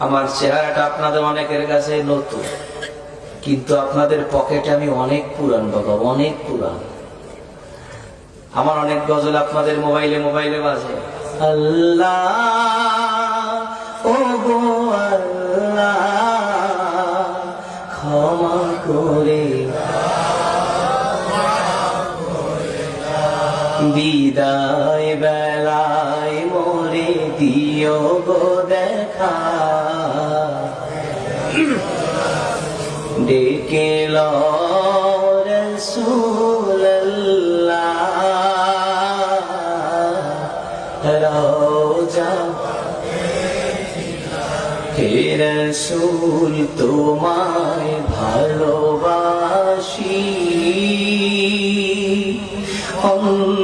আমার চেহারাটা আপনাদের অনেকের কাছে নতুন, কিন্তু আপনাদের পকেটে আমি অনেক পুরান বাবা অনেক পুরান। আমার অনেক গজল আপনাদের মোবাইলে মোবাইলে বাজে। আল্লাহ ও গো আল্লাহ, ক্ষমা করে বিদায় বেলায় মোরে দিও গো দেখা। ডেকে রসুল তোমায় ভালোবাসি। অন্তরে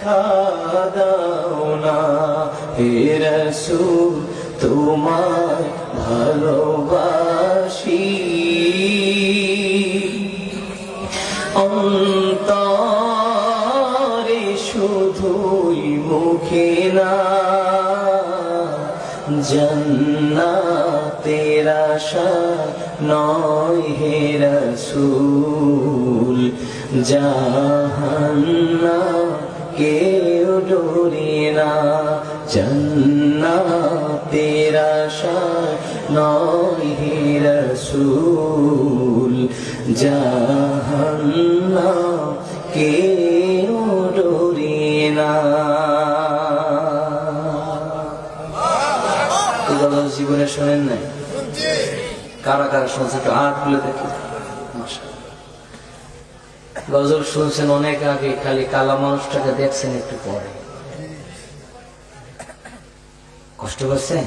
দেখা দাও না। হে রসুল, তোমায় ভালোবাসি। অন্তরে শুধুই মুখে না, জন্নাতের আশা নয় হে রসুল। জাহান্না কেউ ডোরে না? নয় হে রসুল। জাহান্না কেউ ডোরে না জীবনে শোনেন নাই? কারা কারা শুনছে একটু হাত খুলে দেখি। মাশাআল্লাহ। গজল শুনছেন অনেক আগে খালি কালা মানুষটাকে দেখছেন একটু পরে। কষ্ট করছেন?